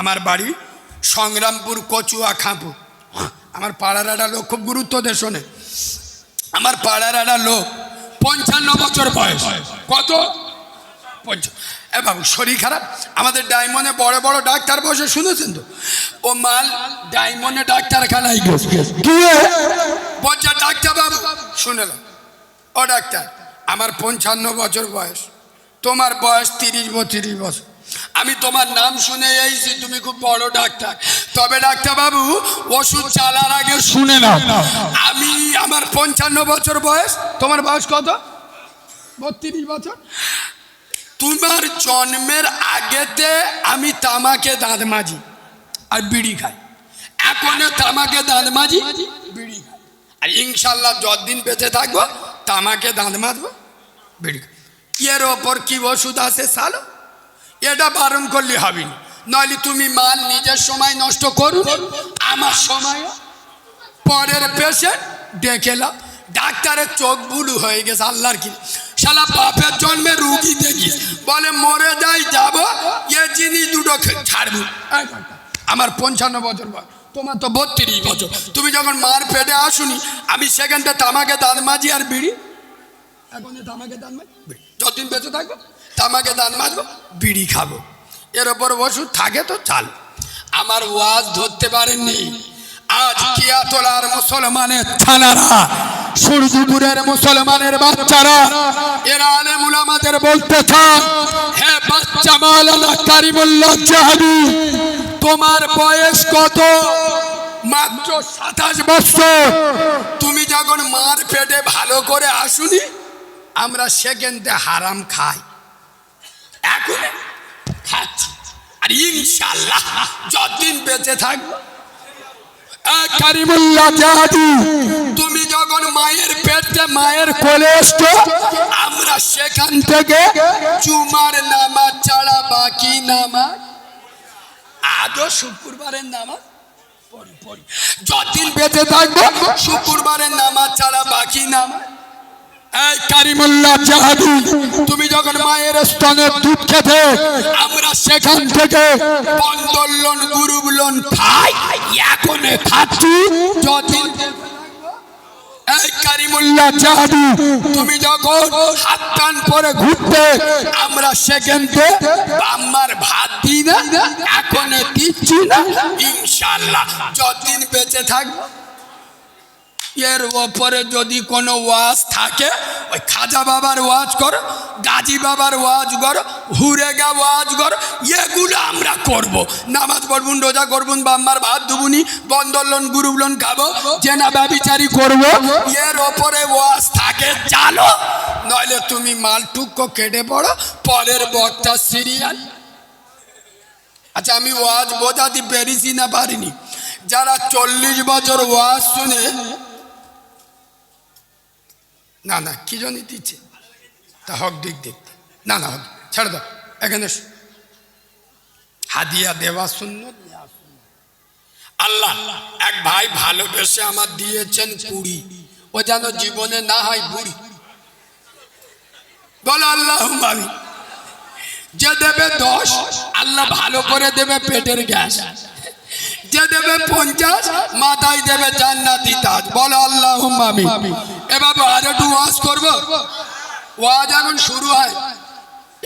আমার বাড়ি সংগ্রামপুর, কচুয়া, খাঁপু। আমার পাড়ার একটা লোক খুব গুরুত্ব দিয়ে, শোনে। আমার পাড়ার একটা লোক পঞ্চান্ন বছর বয়স। কত? পঞ্চ এ বাবু, শরীর খারাপ? আমাদের ডায়মন্ডে বড় বড় ডাক্তার বসে, শুনেছেন তো? ও মাল ডায়মন্ডে ডাক্তারখানায় গিয়ে বলছে, ডাক্তার বাবু শুনেলাম ও ডাক্তার, আমার পঞ্চান্ন বছর বয়স। তোমার বয়স তিরিশ বত্রিশ বছর। আমি তোমার নাম শুনে এইছি তুমি খুব বড় ডাক্তার। তবে ডাক্তার বাবু ওষুধ চালার আগে শুনে নাও। আমি আমার পঞ্চান্ন বছর বয়স। তোমার বয়স কত? বত্রিশ বছর। তোমার জন্মের আগেতে আমি তামাকে দাঁত মাজি আর বিড়ি খাই। এখন তামাকে দাঁত মাজি, বিড়ি খাই। আর ইনশাল্লাহ যতদিন বেঁচে থাকব, তামাকে দাঁত মাজবো, বিড়ি খাই এর ওপর কি ওষুধ আছে, সালো? এটা বারণ করলে হবে না। নইলে তুমি মাল নিজের সময় নষ্ট করুন আমার সময়। পরের পেশেন্ট ডেকেলাম ডাক্তারের চোখ বুলু হয়ে গেছে, আল্লাহর কি। শালা বাপের জন্মে রুগী দেখি বলে মরে যাই, যাব, এ জিনিস দুটো ছাড়বো। আমার পঞ্চান্ন বছর বয়স, তোমার তো বত্রিশ বছর। তুমি যখন মার পেটে আসুনি, আমি সেখানটা তামাকে দাঁত মাজি আর বিড়ি। এখন তামাকে দাঁত মাজি যতদিন বেঁচে থাকব তামাকে দান মাজবো বিড়ি খাব। এর ওপর ওষুধ থাকে তো চাল। আমার ওয়াজ ধরতে পারেননি। আজ কিয়াতলার মুসলমানের ছানারা, সূর্যপুরের মুসলমানের বাচ্চারা, এরা আলেমুল আমাদের বলতে চান, হে বাচ্চা মাওলানা কারিমুল্লাহ জাহাবি তোমার বয়স কত? মাত্র সাতাশ বছর। তুমি যখন মার পেটে ভালো করে আসুনি, আমরা সেকেন্ডে হারাম খাই। এখন খাচ্ছি আর ইনশাল্লাহ যতদিন বেঁচে থাকব তুমি যখন মায়ের পেটে মায়ের কোলে আমরা সেখান থেকে চুমার নামাজ ছাড়া বাকি নামাজ আজও শুক্রবারের পড়ি যতদিন বেঁচে থাকব শুক্রবারের কারিমুল্লাহ জাহাদি, তুমি যখন মায়ের স্তনের দুধ খেতে, আমরা সেখান থেকে বন্দোলন গুরুবলন খাই। এখন খাচ্ছি। যতদিন এই কারিমুল্লাহ জাহাদি, তুমি যখন হাত টান পরে ঘুরতে, আমরা সেখানকে বাম্মার ভাত দিই না এখন দিচ্ছি না। ইনশাল্লাহ যতদিন বেঁচে থাকব এর ওপরে যদি কোনো ওয়াজ থাকে ওই খাজা বাবার ওয়াজ করো, গাজী বাবার ওয়াজ করো হুরেগা ওয়াজ করো, এগুলো আমরা করব। নামাজ পড়বুন, রোজা করবুন, বাম্মার ভাত দুবুনি বন্দলন গুরুবলন খাব, জেনা ব্যবিচারি করব। এর ওপরে ওয়াজ থাকে চালো নইলে তুমি মাল টুকো কেটে পড়ো, পরের বক্তা সিরিয়াল। আচ্ছা আমি ওয়াজ বোঝাতে পেরেছি না পারিনি। যারা চল্লিশ বছর ওয়াজ শুনে না না, কি জন্য দিচ্ছে তা হক দিক দেখতে না না, হক ছেড়ে দাও এখানে হাদিয়া দেওয়া শূন্য আল্লাহ, এক ভাই ভালোবেসে আমার দিয়েছেন কুড়ি। ও যেন জীবনে না হয় বুড়ি। বলো আল্লাহ যে দেবে দশ, আল্লাহ ভালো করে দেবে পেটের গ্যাস। দেবে পঞ্চাশ, মাথায় দেবে জান্নাতি তাজ। বলো আল্লাহ আমি এবার আরও একটু ওয়াজ করব? ওয়াজ এখন শুরু হয়।